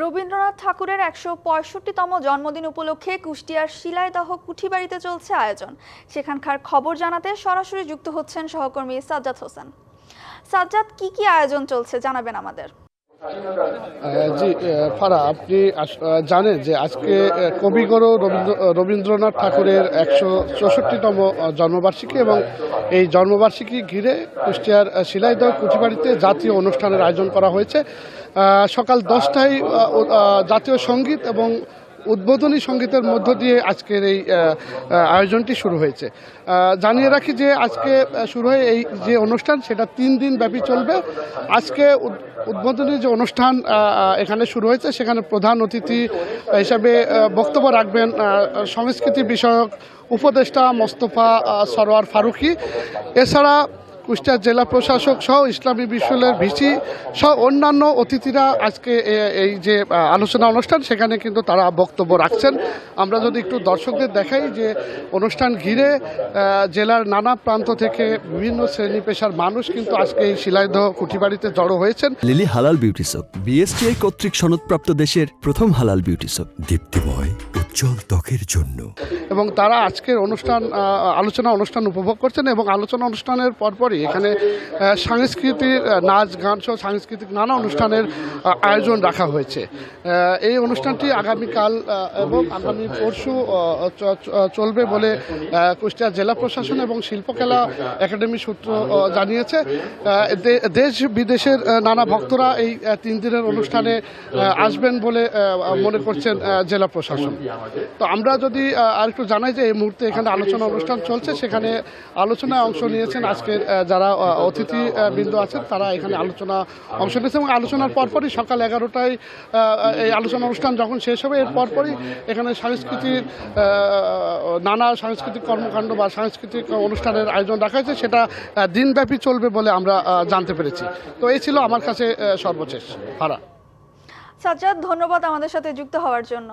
রবীন্দ্রনাথ ঠাকুরের একশো পঁয়ষট্টিতম জন্মদিন উপলক্ষে কুষ্টিয়ার শিলাইদহ কুঠিবাড়িতে চলছে আয়োজন। সেখানকার খবর জানাতে সরাসরি যুক্ত হচ্ছেন সহকর্মী সাজ্জাদ হোসেন। সাজ্জাদ, কি কি আয়োজন চলছে জানাবেন আমাদের? জি ফারা, আপনি জানেন যে আজকে কবিগুরু রবীন্দ্র রবীন্দ্রনাথ ঠাকুরের একশো চৌষট্টিতম জন্মবার্ষিকী এবং এই জন্মবার্ষিকী ঘিরে কুষ্টিয়ার শিলাইদহ কুঠিবাড়িতে জাতীয় অনুষ্ঠানের আয়োজন করা হয়েছে। সকাল দশটায় জাতীয় সংগীত এবং উদ্বোধনী সঙ্গীতের মধ্য দিয়ে আজকের এই আয়োজনটি শুরু হয়েছে। জানিয়ে রাখি যে আজকে শুরু হয়ে এই যে অনুষ্ঠান, সেটা তিন দিন ব্যাপী চলবে। আজকে উদ্বোধনী যে অনুষ্ঠান এখানে শুরু হয়েছে, সেখানে প্রধান অতিথি হিসাবে বক্তব্য রাখবেন সংস্কৃতি বিষয়ক উপদেষ্টা মোস্তফা সরোয়ার ফারুকি। এছাড়া কুষ্টিয়া জেলা প্রশাসক সহ ইসলামী বিশ্ববিদ্যালয়ের ভিসি সহ অন্যান্য অতিথিরা আজকে এই যে আলোচনা অনুষ্ঠান, সেখানে কিন্তু তারা বক্তব্য রাখছেন। আমরা যদি একটু দর্শকদের দেখাই যে অনুষ্ঠান ঘিরে জেলার নানা প্রান্ত থেকে বিভিন্ন শ্রেণি পেশার মানুষ কিন্তু আজকে এই শিলাইদহ কুঠিবাড়িতে জড়ো হয়েছেন। লিলি হালাল বিউটি সোপ, বিএসটিআই কর্তৃক সনদপ্রাপ্ত দেশের প্রথম হালাল বিউটি সোপ, দীপ্তিময়। উজ্জ্বল ত্বকের জন্য। এবং তারা আজকের অনুষ্ঠান আলোচনা অনুষ্ঠান উপভোগ করছেন এবং আলোচনা অনুষ্ঠানের পরপরই এখানে সাংস্কৃতিক নাচ, গান সহ সাংস্কৃতিক নানা অনুষ্ঠানের আয়োজন রাখা হয়েছে। এই অনুষ্ঠানটি আগামীকাল এবং আগামী পরশু চলবে বলে কুষ্টিয়া জেলা প্রশাসন এবং শিল্পকলা একাডেমি সূত্র জানিয়েছে। দেশ বিদেশের নানা ভক্তরা এই তিন দিনের অনুষ্ঠানে আসবেন বলে মনে করছেন জেলা প্রশাসন। তো আমরা যদি আহ, আরেকটু জানাই যে এই মুহূর্তে এখানে আলোচনা অনুষ্ঠান চলছে সেখানে আলোচনায় অংশ নিয়েছেন আজকের যারা অতিথি বৃন্দ আছেন তারা এখানে আলোচনা অংশ নিয়েছেন এবং আলোচনার পরপরই সকাল এগারোটায় এই আলোচনা অনুষ্ঠান যখন শেষ হবে এর পরপরই এখানে সাংস্কৃতিক নানা সাংস্কৃতিক কর্মকাণ্ড বা সাংস্কৃতিক অনুষ্ঠানের আয়োজন রাখা হয়েছে সেটা দিনব্যাপী চলবে বলে আমরা জানতে পেরেছি। তো এই ছিল আমার কাছে সর্বশেষ ভাড়া। সাজ্জাদ ধন্যবাদ আমাদের সাথে যুক্ত হওয়ার জন্য।